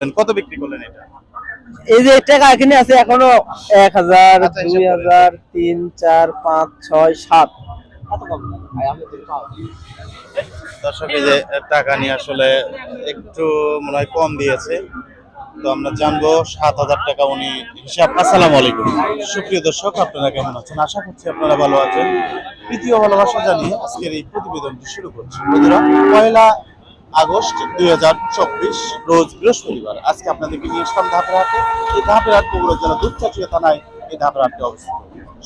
কত বিক্রি করলেন এটা? এই যে টাকা এখানে আছে এখনও এক হাজার আচ্ছা, দুই হাজার তিন চার পাঁচ ছয় সাত। দর্শক এই যে টাকা নিয়ে আসলে একটু মনে হয় কম দিয়েছে। তো আমরা জানব সাত হাজার টাকা উনি হিসাব। আসসালামু আলাইকুম। সুপ্রিয় দর্শক আপনারা কেমন আছেন? আশা করছি আপনারা ভালো আছেন। তৃতীয় ভালোবাসা জানিয়ে আজকের এই প্রতিবেদনটি শুরু করছি। বন্ধুরা পয়লা আগস্ট দুই হাজার চব্বিশ, রোজ বৃহস্পতিবার। আজকে আপনাদেরকে নিয়ে আসলাম ধাপের হাটে এই ধাপের হাট জেলা দুধচাচিয়া থানায় এই ধাপের হাটটি অবস্থিত।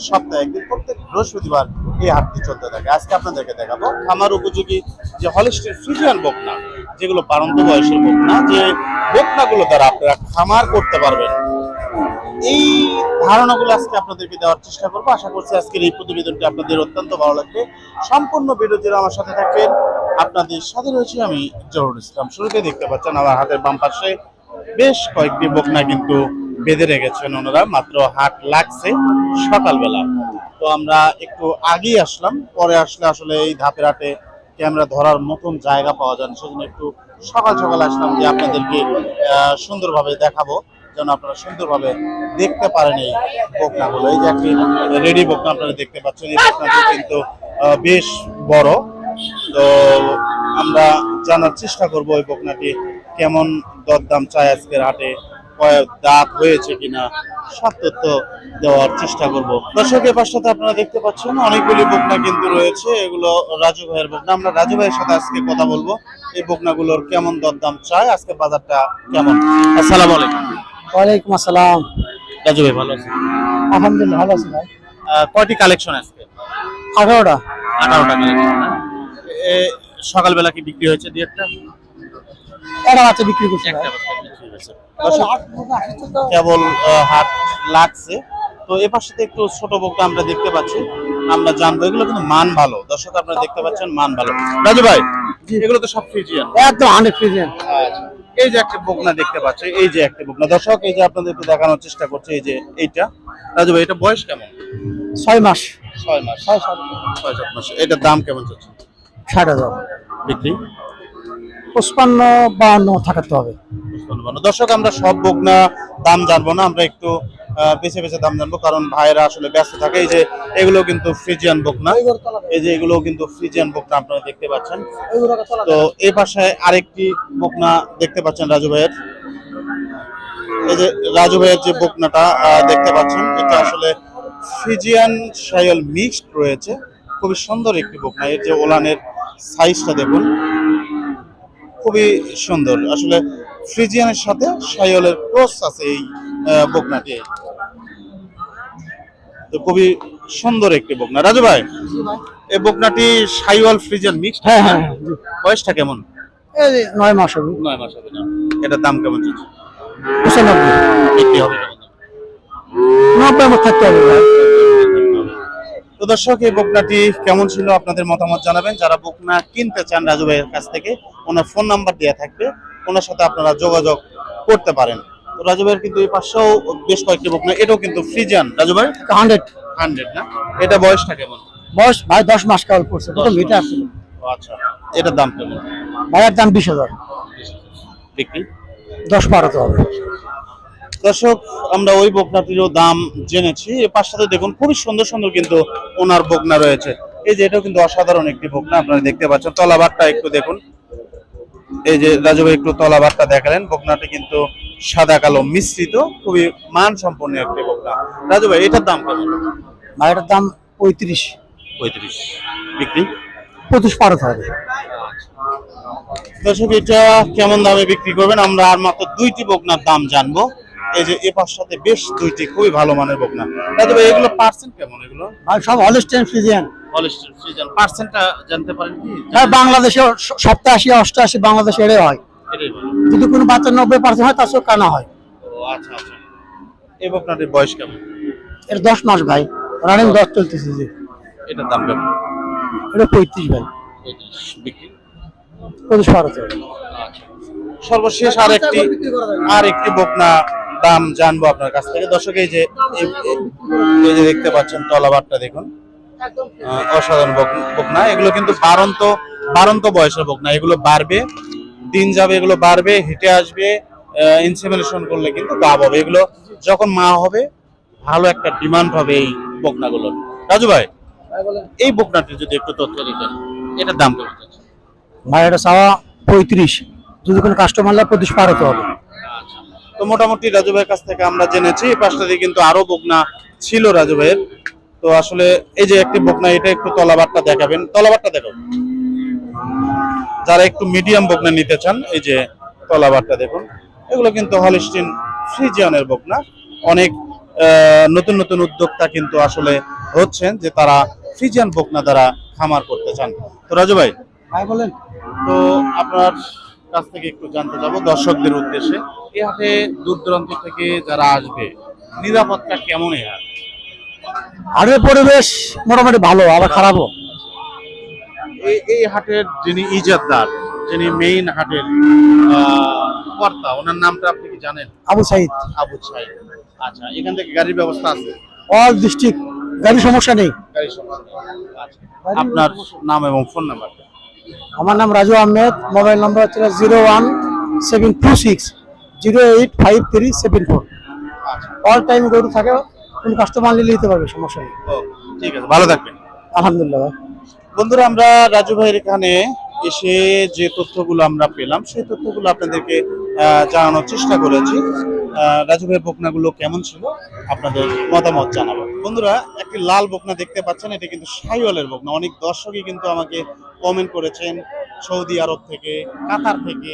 সপ্তাহে একদিন প্রত্যেক বৃহস্পতিবার এই হাটটি চলতে থাকে। আজকে আপনাদেরকে দেখাবো খামার উপযোগী যে হলিস্টের ফ্রিজিয়ান বকনা, যেগুলো বারন্ত বয়সের বকনা, যে বকনাগুলো দ্বারা আপনারা খামার করতে পারবেন। এই ধারণাগুলো আজকে আপনাদেরকে দেওয়ার চেষ্টা করব। আশা করছি আজকের এই প্রতিবেদনটি আপনাদের অত্যন্ত ভালো লাগবে। সম্পূর্ণ জুড়ে আমার সাথে থাকবেন আপনাদের সাথে রয়েছি আমি জহুরুল ইসলাম। শুরুতে দেখতে পাচ্ছেন, আমার হাতের বাম পাশে বেশ কয়েকটি বকনা কিন্তু বেঁধে রেখেছেন ওনারা, মাত্র হাট লাগছে সকালবেলা। তো আমরা একটু আগেই আসলাম, পরে আসলে আসলে এই ধাপের হাটে ক্যামেরা ধরার মতন জায়গা পাওয়া যায় সেজন্য একটু সকাল সকাল আসলাম যে আপনাদেরকে সুন্দরভাবে দেখাবো, যেন আপনারা সুন্দরভাবে দেখতে পারেন এই বকনাগুলো। এই যে একটি রেডি বকনা আপনারা দেখতে পাচ্ছেন, এই বকনাটি কিন্তু বেশ বড়। তো আমরা জানার চেষ্টা করব ওই বকনাটি কেমন দরদাম চায় আজকের হাটে কয়েক দাঁত হয়েছে কিনা সব তথ্য দেওয়ার চেষ্টা করব। দর্শকের পাশ সাথে আপনারা দেখতে পাচ্ছেন অনেকগুলি বকনা কিন্তু রয়েছে এগুলো রাজু ভাইয়ের বকনা। আমরা রাজু ভাইয়ের সাথে আজকে কথা বলব এই বকনাগুলোর কেমন দরদাম চায় আজকে বাজারটা কেমন? আসসালামু আলাইকুম। ওয়ালাইকুম আসসালাম। রাজু ভাই ভালো আছেন? আলহামদুলিল্লাহ ভালো আছি ভাই। কয়টি কালেকশন আজকে? আঠারোটা। আঠারোটা কালেকশন সকালবেলা কি বিক্রি হয়েছে দু একটা? একটা বাচ্চা বিক্রি করছি একটা কেবল হাট লাগছে। তো এ পাশে একটু ছোট বকটা আমরা দেখতে পাচ্ছি। আমরা জানব এগুলো কিন্তু মান ভালো। দর্শক আপনারা দেখতে পাচ্ছেন মান ভালো। রাজু ভাই এগুলো তো সব ফ্রিজিয়ান। একদম হান্ড্রেড পার্সেন্ট এই যে একটা বকনা দেখতে পাচ্ছি এই যে একটা বকনা। দর্শক এই যে আপনাদেরকে দেখানোর চেষ্টা করছে এই যে এইটা। রাজু ভাই এটা বয়স কেমন? ছয় মাস। ছয় মাস। ছয় সাত ছয় সাত মাস। এটার দাম কেমন চলছে ষাট হাজার। বিক্রি? পঁচপান্ন থাকাতে হবে। দর্শক আমরা সব দাম জানব না আমরা একটু বেছে বেছে দাম জানব কারণ ভাইরা আসলে ব্যস্ত থাকে। এই যে এগুলো কিন্তু ফ্রিজিয়ান বকনা। এই যে এগুলো কিন্তু ফ্রিজিয়ান বকনা আপনারা দেখতে পাচ্ছেন। তো এই পাশে আরেকটি বকনা দেখতে পাচ্ছেন রাজু ভাইয়ের। এই যে রাজু ভাইয়ের যে বকনাটা দেখতে পাচ্ছেন এটা আসলে ফ্রিজিয়ান শায়ল মিক্সড রয়েছে। খুবই সুন্দর একটি বকনা। এর যে ওলানের সাইজটা দেখুন। খুবই সুন্দর। আসলে ফ্রিজিয়ানের সাথে শায়লের ক্রস আছে এই বকনাটি। তো খুবই সুন্দর একটি বকনা। রাজু ভাই এই বকনাটি শাইওয়াল ফ্রিজিয়ান মিক্সড হ্যাঁ হ্যাঁ বয়সটা কেমন? এই যে নয় মাস হবে। নয় মাস হবে না। এটার দাম কেমন চলছে? পঁচানব্বই। হবে। কেমন? নব্বই আমার থাকতে হবে তো দর্শক এই বকনাটি কেমন ছিল আপনাদের মতামত জানাবেন? যারা বকনা কিনতে চান রাজু ভাইয়ের কাছ থেকে ওনার ফোন নাম্বার দেওয়া থাকবে ওনার সাথে আপনারা যোগাযোগ করতে পারেন। তো রাজু ভাইয়ের কিন্তু এই পাশেও বেশ কয়েকটি বকনা এটাও কিন্তু ফ্রিজান রাজু ভাই হান্ড্রেড। হান্ড্রেড না? এটা বয়সটা কেমন? বয়স ভাই দশ মাস কাল করছে আছে। ও আচ্ছা এটার দাম কেমন? ভাইয়ের দাম বিশ হাজার। বিক্রি? দশ বারোতে হবে। দর্শক আমরা ওই বকনাটিরও দাম জেনেছি। এর পাশে দেখুন খুবই সুন্দর সুন্দর কিন্তু ওনার বকনা রয়েছে। এই যে এটাও কিন্তু অসাধারণ একটি বকনা আপনারা দেখতে পাচ্ছেন। তলাবারটা একটু দেখুন। এই যে রাজু ভাই একটু তলাবারটা দেখালেন। বকনাটি কিন্তু সাদা কালো মিশ্রিত খুবই মান সম্পন্ন একটি বকনা। রাজু ভাই এটার দাম কেমন ভাইয়ের দাম পঁয়ত্রিশ। পঁয়ত্রিশ। বিক্রি? পঁচিশ বারোতে হবে। দর্শক এটা কেমন দামে বিক্রি করবেন? আমরা আর মাত্র দুইটি বকনার দাম জানব। এই যে এ পাশটাতে বেশ দুইটি খুবই ভালো মানের বকনা। রাজু ভাই এগুলো পার্সেন্ট কেমন এগুলো? সব হলিস্টেন ফ্রিজিয়ান ফ্রিজিয়ান পার্সেন্টটা জানতে পারেন কি? হ্যাঁ বাংলাদেশে স- সপ্তাহে অষ্টআশি বাংলাদেশে হয়। এটাই বলো। যদি কোনো বাচ্চা নব্বই পার্সেন্ট হয় তার কানা হয়। ও আচ্ছা আচ্ছা। এই বকনাটির বয়স কেমন? এর দশ মাস ভাই। রানিং দশ চলতেছে যে। এটার দাম কেমন? এটা পঁয়ত্রিশ ভাই। বিক্রি? পঁচিশ আচ্ছা। সর্বশেষ আর একটি আর একটি বকনা দাম জানব আপনার কাছ থেকে। দর্শক, এই যে, এই- যে দেখতে পাচ্ছেন তলাবারটা দেখুন। অসাধারণ বক- বকনা। এগুলো কিন্তু বারন্ত বারন্ত বয়সের বকনা। এগুলো বাড়বে, দিন যাবে, এগুলো বাড়বে, হেঁটে আসবে ইনসেমিনেশন করলে কিন্তু গাব হবে এগুলো যখন মা হবে, ভালো একটা ডিমান্ড হবে এই বকনাগুলোর। রাজু ভাই, এই বকনাটির যদি একটু তথ্য দিতেন, এটার দাম কেমন? ভাই, এটা চাওয়া পঁয়ত্রিশ। যদি কোনো কাস্টমার লাগে পঁচিশ পার হতে হবে। তো মোটামুটি রাজু ভাইয়ের কাছ থেকে আমরা জেনেছি। এই পাশটা দিয়ে কিন্তু আরও বকনা ছিল রাজু ভাইয়ের। তো আসলে এই যে একটি বকনা এটা একটু তলাবারটা দেখাবেন। তলাবারটা দেখাবেন যারা একটু মিডিয়াম বকনা নিতে চান এই যে তলাবারটা দেখুন। এগুলো কিন্তু হলিস্টিন ফ্রিজিয়ানের বকনা। অনেক নতুন নতুন উদ্যোক্তা কিন্তু আসলে হচ্ছেন যে তারা ফ্রিজিয়ান বকনা দ্বারা খামার করতে চান। তো রাজু ভাই? ভাই বলেন। তো আপনার কাছ থেকে একটু জানতে যাব দর্শকদের উদ্দেশ্যে। এই হাটে দূর দূরান্ত থেকে যারা আসবে নিরাপত্তা কেমন এই হাট? হাটের পরিবেশ মোটামুটি ভালো আবার খারাপও। এই এই হাটের যিনি ইজাদদার যিনি মেইন হাটের কর্তা ওনার নামটা আপনি কি জানেন? আবু সাইদ। আবু সাহেব আচ্ছা এখান থেকে গাড়ির ব্যবস্থা আছে? অল ডিস্ট্রিক্ট গাড়ির সমস্যা নেই। গাড়ির সমস্যা আচ্ছা। আপনার নাম এবং ফোন নাম্বারটা? আমার নাম রাজু আহমেদ মোবাইল নাম্বার হচ্ছে zero one seven two six. Zero eight five three seven four. আচ্ছা। অল টাইম গরু থাকে কোন কাস্টমার নিলে নিতে পারবে সমস্যা নেই। ও ঠিক আছে ভালো থাকবেন। আলহামদুলিল্লাহ। বন্ধুরা আমরা রাজু ভাইয়ের এখানে এসে যে তথ্যগুলো আমরা পেলাম সেই তথ্যগুলো আপনাদেরকে জানানোর চেষ্টা করেছি। রাজু ভাইয়ের বকনাগুলো কেমন ছিল আপনাদের মতামত জানাব। বন্ধুরা একটি লাল বকনা দেখতে পাচ্ছেন এটা কিন্তু সাইওয়ালের বকনা। অনেক দর্শকই কিন্তু আমাকে কমেন্ট করেছেন সৌদি আরব থেকে কাতার থেকে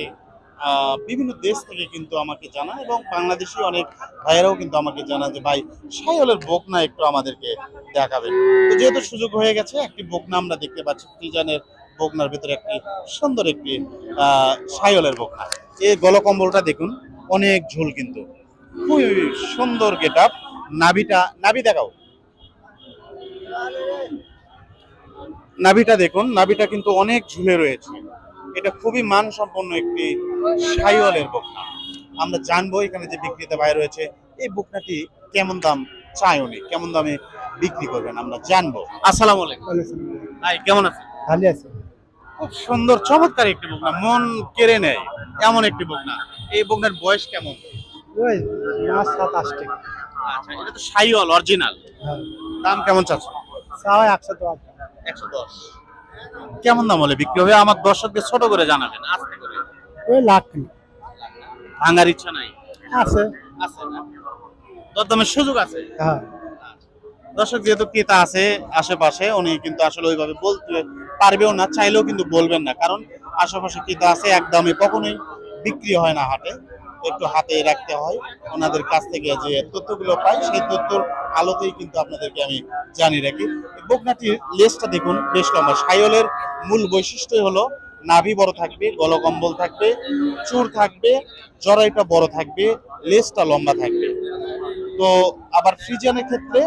বিভিন্ন দেশ থেকে কিন্তু আমাকে জানা এবং বাংলাদেশি অনেক ভাইয়েরাও কিন্তু আমাকে জানা যে ভাই সাইওয়ালের বকনা একটু আমাদেরকে দেখাবেন। তো যেহেতু সুযোগ হয়ে গেছে একটি বকনা আমরা দেখতে পাচ্ছি ফ্রিজানের বকনার ভিতরে একটি সুন্দর একটি আহ, সাইওয়ালের বকনা। এই গলকম্বলটা দেখুন অনেক ঝুল কিন্তু। খুবই সুন্দর গেট আপ নাভিটা নাভি দেখাও। নাভিটা দেখুন নাভিটা কিন্তু অনেক ঝুলে রয়েছে। এটা খুবই মানসম্পন্ন একটি সাইওয়ালের বকনা। আমরা জানব এখানে যে বিক্রেতা ভাই রয়েছে এই বকনাটি কেমন দাম চাই উনি? কেমন দামে বিক্রি করবেন? আমরা জানব। আসসালামু আলাইকুম। ভাই কেমন আছেন? ভালো আছে। খুব সুন্দর চমৎকার একটি বকনা। মন কেড়ে নেয় এমন একটি বকনা। এই বকনার বয়স কেমন? আচ্ছা এটা তো সাইওয়াল অরিজিনাল। হ্যাঁ। দাম কেমন চাচ্ছে একশো দশ। একশো দশ। কেমন দাম হলে বিক্রি হবে? আমার দর্শকদের ছোট করে জানাবেন আস্তে করে। ওই লাখ ভাঙার ইচ্ছা নাই? আছে। আছে না? দরদামের সুযোগ আছে? হ্যাঁ। দর্শক যেহেতু ক্রেতা আছে আশেপাশে উনি কিন্তু আসলে ওইভাবে বলতে পারবেও না চাইলেও কিন্তু বলবেন না কারণ আশেপাশে ক্রেতা আছে একদমই কখনোই বিক্রি হয় না হাটে। একটু হাতে রাখতে হয়। ওনাদের কাছ থেকে যে তথ্যগুলো পাই, সেই তথ্যর আলোতেই কিন্তু আপনাদেরকে আমি জানিয়ে রাখি। বকনাটির লেজটা দেখুন, বেশ লম্বা। সাইলের মূল বৈশিষ্ট্য হলো, নাভি বড় থাকবে, গলকম্বল থাকবে, চুর থাকবে জরাইটা বড় থাকবে, লেজটা লম্বা থাকবে। তো আবার ফ্রিজানের ক্ষেত্রে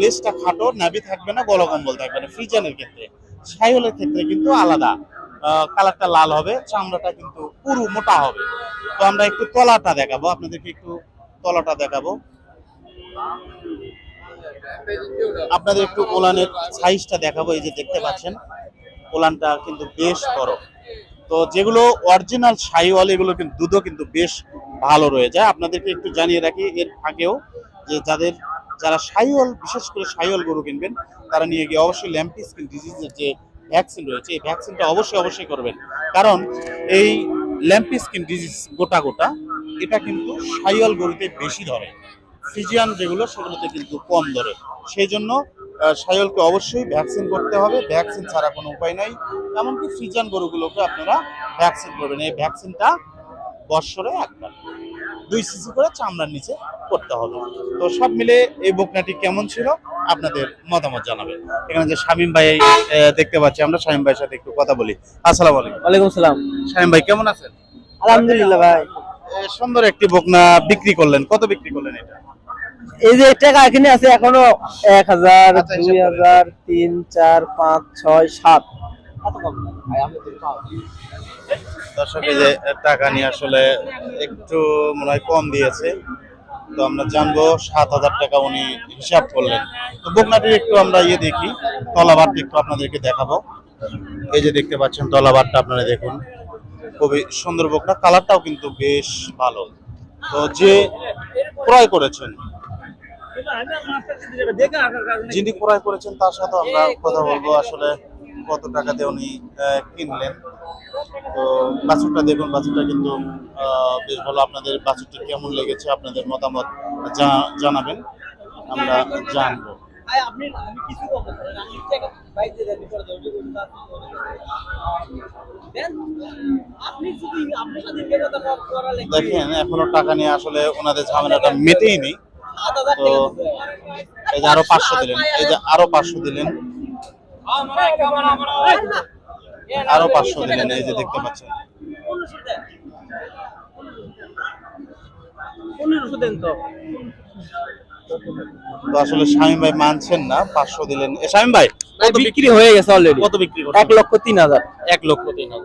লেজটা খাটো, নাভি থাকবে না, গলকম্বল থাকবে না। ফ্রিজানের ক্ষেত্রে। সাইহলের ক্ষেত্রে কিন্তু আলাদা। কালারটা লাল হবে, চামড়াটা কিন্তু পুরু মোটা হবে। তো আমরা একটু তলাটা দেখাবো, আপনাদেরকে একটু তলাটা দেখাবো। আপনাদের একটু ওলানের সাইজটা দেখাবো, এই যে দেখতে পাচ্ছেন, ওলানটা কিন্তু বেশ বড়। তো যেগুলো অরিজিনাল সাইওয়াল এগুলো কিন্তু দুধও কিন্তু বেশ ভালো রয়ে যায়। আপনাদেরকে একটু জানিয়ে রাখি, এর আগেও যে যাদের, যারা সাইওয়াল বিশেষ করে সাইওয়াল গরু কিনবেন, তারা নিয়ে গিয়ে অবশ্যই ল্যাম্পি স্কিন ডিজিজের যে ভ্যাকসিন রয়েছে, এই ভ্যাকসিনটা অবশ্যই অবশ্যই করবেন। কারণ এই ল্যাম্পি স্কিন ডিজিজ গোটা গোটা, এটা কিন্তু সাইওয়াল গরুতে বেশি ধরে। ফিজিয়ান যেগুলো, সেগুলোতে কিন্তু কম ধরে। সেই জন্য সায়লকে অবশ্যই ভ্যাকসিন করতে হবে। ভ্যাকসিন ছাড়া কোনো উপায় নাই। এমনকি ফিজিয়ান গরুগুলোকে আপনারা ভ্যাকসিন করবেন। এই ভ্যাকসিনটা বৎসরে একবার। দুই সিসি করে চামড়ার নিচে করতে হবে। তো সব মিলে এই বকনাটি কেমন ছিল আপনাদের মতামত জানাবেন। এখানে যে শামীম ভাই দেখতে পাচ্ছি আমরা শামীম ভাইয়ের সাথে একটু কথা বলি। আসসালাম আলাইকুম। ওয়ালাইকুম সালাম। শামীম ভাই কেমন আছেন? আলহামদুলিল্লাহ ভাই। সুন্দর একটি বকনা বিক্রি করলেন। কত বিক্রি করলেন এটা? এই যে টাকা এখানে আছে এখনও এক হাজার আচ্ছা, দুই। হাজার তিন চার পাঁচ ছয় সাত। দর্শক যে টাকা নিয়ে আসলে একটু মনে হয় কম দিয়েছে। তো আমরা জানব সাত হাজার টাকা উনি হিসাব করলেন। তো বকনাটির একটু আমরা ইয়ে দেখি, তলাবারটা একটু আপনাদেরকে দেখাবো। এই যে দেখতে পাচ্ছেন, তলাবারটা আপনারা দেখুন। খুবই সুন্দর বকনা, কালারটাও কিন্তু বেশ ভালো। তো যে ক্রয় করেছেন, যিনি ক্রয় করেছেন তার সাথে আমরা কথা বলব। আসলে কত টাকাতে উনি কিনলেন? তো বাছুরটা দেখুন বাছুরটা কিন্তু বেশ ভালো আপনাদের বাছুরটা কেমন লেগেছে আপনাদের মতামত জানাবেন আমরা জানব দেখেন এখনও টাকা নিয়ে আসলে ওনাদের ঝামেলাটা সাত হাজার তো এই যে আরও পাঁচশো দিলেন এই যে আরও পাঁচশো দিলেন আরও পাঁচশো দিলেন এই যে দেখতে পাচ্ছেন। তো। আসলে শামীম ভাই মানছেন না পাঁচশো দিলেন। এ, শামীম ভাই কত বিক্রি হয়ে গেছে অলরেডি কত বিক্রি এক লক্ষ তিন হাজার। এক লক্ষ তিন হাজার।